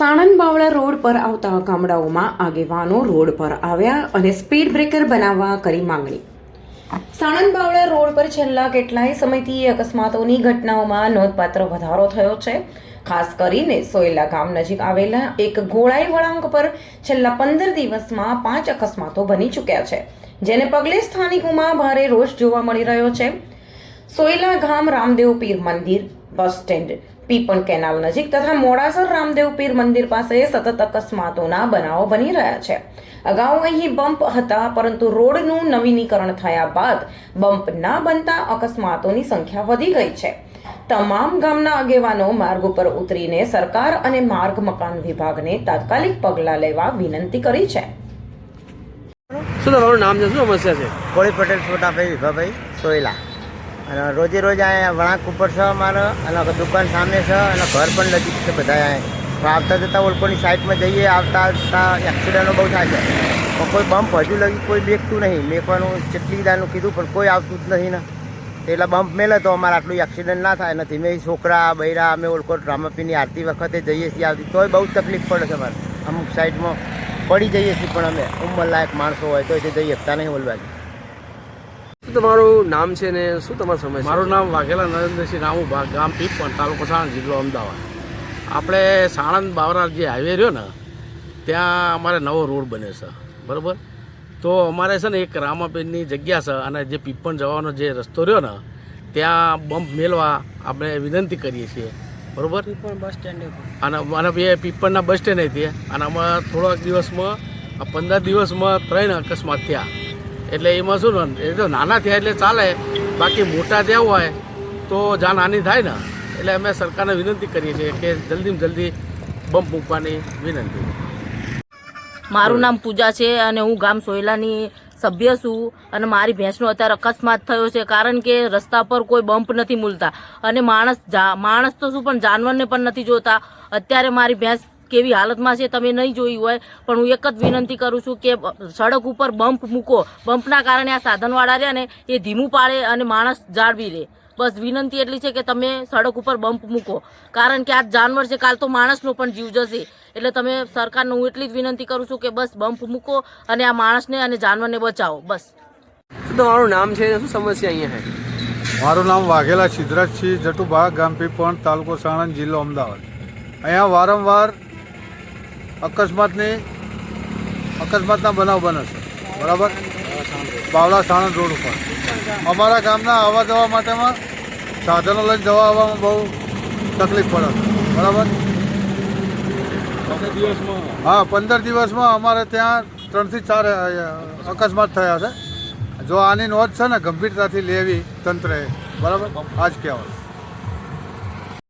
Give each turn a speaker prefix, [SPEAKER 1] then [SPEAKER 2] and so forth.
[SPEAKER 1] Sanand Bavla road પર આવતા ગામડાઓમાં આગેવાનો રોડ પર આવ્યા અને સ્પીડ બ્રેકર બનાવવા કરી માંગણી. સાણંદ બાવળા રોડ પર છેલ્લા કેટલાય સમયથી અકસ્માતોની ઘટનાઓમાં નોંધપાત્ર વધારો થયો છે. ખાસ કરીને સોયલા ગામ નજીક આવેલા એક ગોળાઈ વળાંક પર છેલ્લા પંદર દિવસમાં પાંચ અકસ્માતો બની ચૂક્યા છે, જેને પગલે સ્થાનિકોમાં ભારે રોષ જોવા મળી રહ્યો છે. સોયલા ગામ રામદેવ પીર મંદિર, બસ સ્ટેન્ડ પીપણ કેનાલ નજીક તથા મોડાસર રામદેવ પીર મંદિર પાસે સતત અકસ્માતોના બનાવો બની રહ્યા છે. અગાઉ અહીં બમ્પ હતા પરંતુ રોડનું નવીનીકરણ થયા બાદ બમ્પ ના બનતા અકસ્માતોની સંખ્યા વધી ગઈ છે. તમામ ગામના આગેવાનો માર્ગ ઉપર ઉતરીને સરકાર અને માર્ગ મકાન વિભાગને તાત્કાલિક પગલાં લેવા વિનંતી કરી છે.
[SPEAKER 2] શું તમારું નામ છે? શું સમસ્યા છે?
[SPEAKER 3] કોળી પટેલ છોટાભાઈ વિભાભાઈ સોયલા. અને રોજે રોજ અહીંયા વળાંક ઉપર છે અમારે, અને દુકાન સામે છે, અને ઘર પણ નજીક છે બધા અહીંયા. આવતા જતાં ઓલકોની સાઈડમાં જઈએ, આવતા આવતા એક્સિડન્ટો બહુ થાય છે. પણ કોઈ બમ્પ હજુ લગી કોઈ બેકતું નહીં. મેકવાનું કેટલી દાનું કીધું, પણ કોઈ આવતું જ નથી ને. એટલે બમ્પ મેલે તો અમારે આટલું એક્સિડન્ટ ના થાય. નથી મેં છોકરા, બૈરા, અમે ઓલકોટ ડ્રામાપીની આરતી વખતે જઈએ છીએ આવતી. તોય બહુ તકલીફ પડે છે અમારે. અમુક સાઈડમાં પડી જઈએ છીએ પણ અમે. ઉંમરલાયક માણસો હોય તો જઈ શકતા નહીં બોલવા
[SPEAKER 2] શું તમારું નામ છે ને શું તમારો સમય
[SPEAKER 4] મારું નામ વાઘેલા નરેન્દ્રસિંહ રામુભા ગામ પીપણ તાલુકો સાણંદ જિલ્લો અમદાવાદ. આપણે સાણંદ બાવરા જે હાઈવે રહ્યો ને ત્યાં અમારે નવો રોડ બને છે. બરાબર? તો અમારે છે ને એક રામાબેનની જગ્યા છે અને જે પીપણ જવાનો જે રસ્તો રહ્યો ને ત્યાં બમ્પ મેળવા આપણે વિનંતી કરીએ છીએ. બરાબર? બસ સ્ટેન્ડ અને અને એ પીપણના બસ સ્ટેન્ડ હતી. અને આમાં થોડાક દિવસમાં આ પંદર દિવસમાં ત્રણ અકસ્માત થયા. એટલે એમાં શું એ તો નાના થયા એટલે ચાલે, બાકી મોટા થયા હોય તો જાનહાનિ થાય ને. એટલે અમે સરકારને વિનંતી કરીએ છીએ કે જલ્દીમાં જલ્દી બમ્પ મૂકવાની વિનંતી.
[SPEAKER 5] મારું નામ પૂજા છે અને હું ગામ સોયલાની સભ્ય છું અને મારી ભેંસનો અત્યારે અકસ્માત થયો છે કારણ કે રસ્તા પર કોઈ બમ્પ નથી મૂલતા. અને માણસ જા- માણસ તો શું પણ જાનવરને પણ નથી જોતા. અત્યારે મારી ભેંસ કેવી હાલતમાં છે તમે નહીં જોઈ હોય પણ હું એક જ વિનંતી કરું છું કે સડક ઉપર બમ્પ મૂકો. બમ્પના કારણે આ સાધનવાળા રહ્યા ને એ ધીમું પાડે અને માણસ જાળવી રહે બસ વિનંતી એટલી છે કે તમે સડક ઉપર બમ્પ મૂકો. કારણ કે આ જાનવર છે કાલ તો માણસનો પણ જીવ જશે. એટલે તમે સરકારને હું એટલી જ વિનંતી કરું છું કે બસ બમ્પ મૂકો અને આ માણસને અને જાનવરને બચાવો. બસ.
[SPEAKER 2] તમારું નામ છે? શું સમસ્યા અહીંયા છે?
[SPEAKER 6] મારું નામ વાઘેલા સિદ્ધરાજસિંહ જટુભા ગામ પીપણ તાલુકો સાણંદ જિલ્લો અમદાવાદ. અહીંયા વારંવાર અકસ્માતની અકસ્માતના બનાવ બને છે. બરાબર? બાવળા સાણંદ રોડ ઉપર. અમારા ગામના આવવા જવા માટેમાં સાધનો લઈને જવા આવવામાં બહુ તકલીફ પડે બરાબર? હા પંદર દિવસમાં અમારે ત્યાં ત્રણથી ચાર અકસ્માત થયા છે. જો આની નોંધ છે ને ગંભીરતાથી લેવી તંત્રએ. બરાબર? આ જ કહેવાનું.